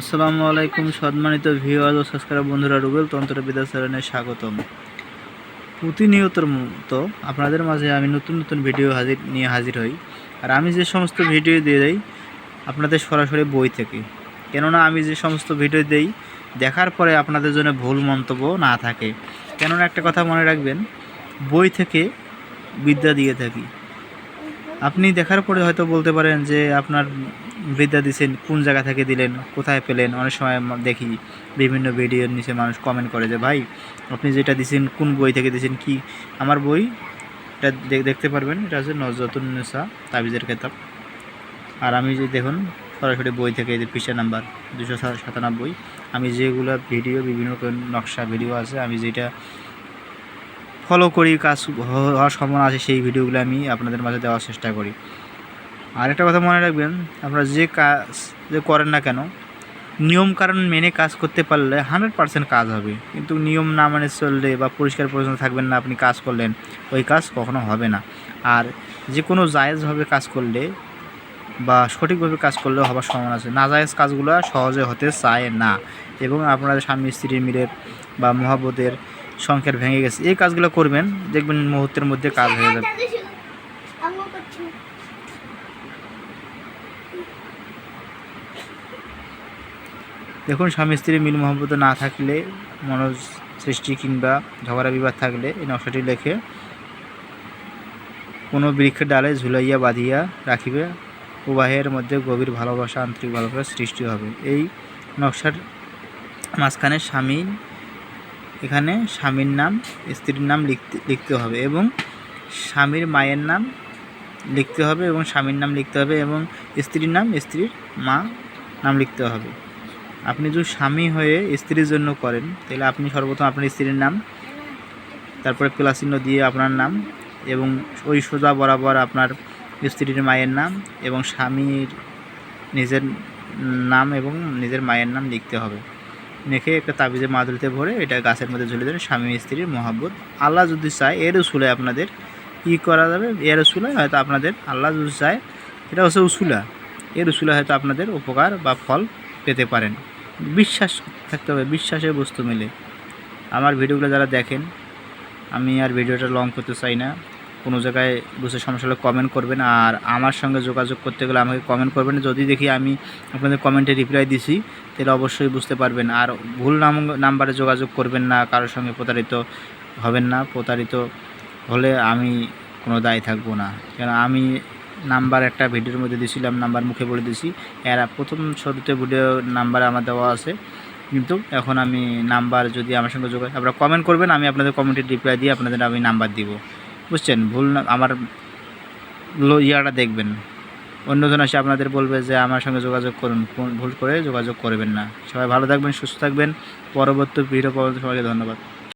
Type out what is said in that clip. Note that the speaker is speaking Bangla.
আসসালামু আলাইকুম, সম্মানিত ভিউয়ার ও সাবস্ক্রাইব বন্ধুরা, রুবেল তন্ত্র বিদ্যাচরণে স্বাগতম। প্রতিনিয়তর মতো আপনাদের মাঝে আমি নতুন নতুন ভিডিও হাজির, নিয়ে হাজির হই। আর আমি যে সমস্ত ভিডিও দিয়ে দেই, আপনাদের সরাসরি বই থেকে। কেননা আমি যে সমস্ত ভিডিও দেই, দেখার পরে আপনাদের জন্য ভুল মন্তব্য না থাকে। কেননা একটা কথা মনে রাখবেন, বই থেকে বিদ্যা দিয়ে থাকি। আপনি দেখার পরে হয়তো বলতে পারেন যে আপনার বিদ্যা দিচ্ছেন কোন জায়গা থেকে দিলেন, কোথায় পেলেন? অনেক সময় দেখি বিভিন্ন ভিডিওর নিচে মানুষ কমেন্ট করে যে, ভাই, আপনি যেটা দিছেন, কোন বই থেকে দিছেন, কি? আমার বই, এটা দেখতে পারবেন, এটা হচ্ছে নজরতুন নেসা তাবিজের কেতাব আর আমি যে, দেখুন, সরাসরি বই থেকে এই পৃষ্ঠা নাম্বার দুশো সাতানব্বই, আমি যেগুলো ভিডিও বিভিন্ন নকশা ভিডিও আছে, আমি যেটা ফলো করি, কাজ হওয়ার সম্ভাবনা আছে, সেই ভিডিওগুলো আমি আপনাদের মাঝে দেওয়ার চেষ্টা করি। আর একটা কথা মনে রাখবেন, আপনারা যে কাজ, যে করেন না কেন, নিয়ম কারণ মেনে কাজ করতে পারলে হান্ড্রেড পার্সেন্ট কাজ হবে। কিন্তু নিয়ম না মানে চললে বা পরিষ্কার পরিচ্ছন্ন থাকবেন না, আপনি কাজ করলেন, ওই কাজ কখনো হবে না। আর যে কোনো জায়েজভাবে কাজ করলে বা সঠিকভাবে কাজ করলেও হবার সম্ভাবনা আছে। নাজায়েজ কাজগুলো সহজে হতে চায় না। এবং আপনাদের স্বামী স্ত্রীর মিলের বা মহাব্বতের সংখ্যার ভেঙে গেছে। এই কাজগুলো করবেন, দেখবেন মুহূর্তের মধ্যে কাজ হয়ে যাবে। দেখুন, স্বামী স্ত্রীর মিল মহব্বত না থাকলে, মনোজ সৃষ্টি কিংবা ঝগড়া বিবাদ থাকলে এই নকশাটি লেখে, কোনো বৃক্ষের ডালে ঝুলাইয়া বাঁধিয়া রাখিবে, উভয়ের মধ্যে গভীর ভালোবাসা, আন্তরিক ভালোবাসা সৃষ্টি হবে। এই নকশার মাঝখানে স্বামী এখানে স্বামীর নাম, স্ত্রীর নাম লিখতে লিখতে হবে এবং স্বামীর মায়ের নাম লিখতে হবে এবং স্বামীর নাম লিখতে হবে এবং স্ত্রীর নাম, স্ত্রীর মা নাম লিখতে হবে। আপনি যদি স্বামী হয়ে স্ত্রীর জন্য করেন, তাহলে আপনি সর্বপ্রথম আপনার স্ত্রীর নাম, তারপরে প্লাস চিহ্ন দিয়ে আপনার নাম এবং ওই সোজা বরাবর আপনার স্ত্রীর মায়ের নাম এবং স্বামীর নিজের নাম এবং নিজের মায়ের নাম লিখতে হবে। লিখে একটা তাবিজে মাদুরিতে ভরে এটা গাছের মধ্যে ঝুলে দেবেন স্বামী স্ত্রীর মহাব্বত। আল্লাহ যদি চায়, এর উসুলে আপনাদের কী করা যাবে? এর উসুলে হয়তো আপনাদের, আল্লাহ যদি চায়, এটা হচ্ছে উসুলা। এর উসুলে হয়তো আপনাদের উপকার বা ফল পেতে পারেন। বিশ্বাস থাকতে হবে, বিশ্বাসের বস্তু মিলে। আমার ভিডিওগুলো যারা দেখেন, আমি আর ভিডিওটা লং করতে চাই না। কোনো জায়গায় বুঝতে সমস্যা হলে কমেন্ট করবেন। আর আমার সঙ্গে যোগাযোগ করতে গেলে আমাকে কমেন্ট করবেন। যদি দেখি আমি আপনাদের কমেন্টে রিপ্লাই দিছি, তাহলে অবশ্যই বুঝতে পারবেন। আর ভুল নাম, নাম্বারে যোগাযোগ করবেন না, কারোর সঙ্গে প্রতারিত হবেন না। প্রতারিত হলে আমি কোনো দায় থাকব না। কেন, আমি নাম্বার একটা ভিডিওর মধ্যে দিয়েছিলাম নাম্বার মুখে বলে দিয়েছি এর প্রথম শুরুতে ভিডিও নাম্বার আমার দেওয়া আছে। কিন্তু এখন আমি নাম্বার যদি আমার সঙ্গে যোগাযোগ আপনারা কমেন্ট করবেন, আমি আপনাদের কমেন্টে রিপ্লাই দিয়ে আপনাদের আমি নাম্বার দিব। বুঝছেন, ভুল না, আমার ইয়াটা দেখবেন। অন্যজন আসে আপনাদের বলবে যে, আমার সঙ্গে যোগাযোগ করুন, ভুল করে যোগাযোগ করবেন না। সবাই ভালো থাকবেন, সুস্থ থাকবেন। পরবর্তী ভিডিও পর্যন্ত সবাইকে ধন্যবাদ।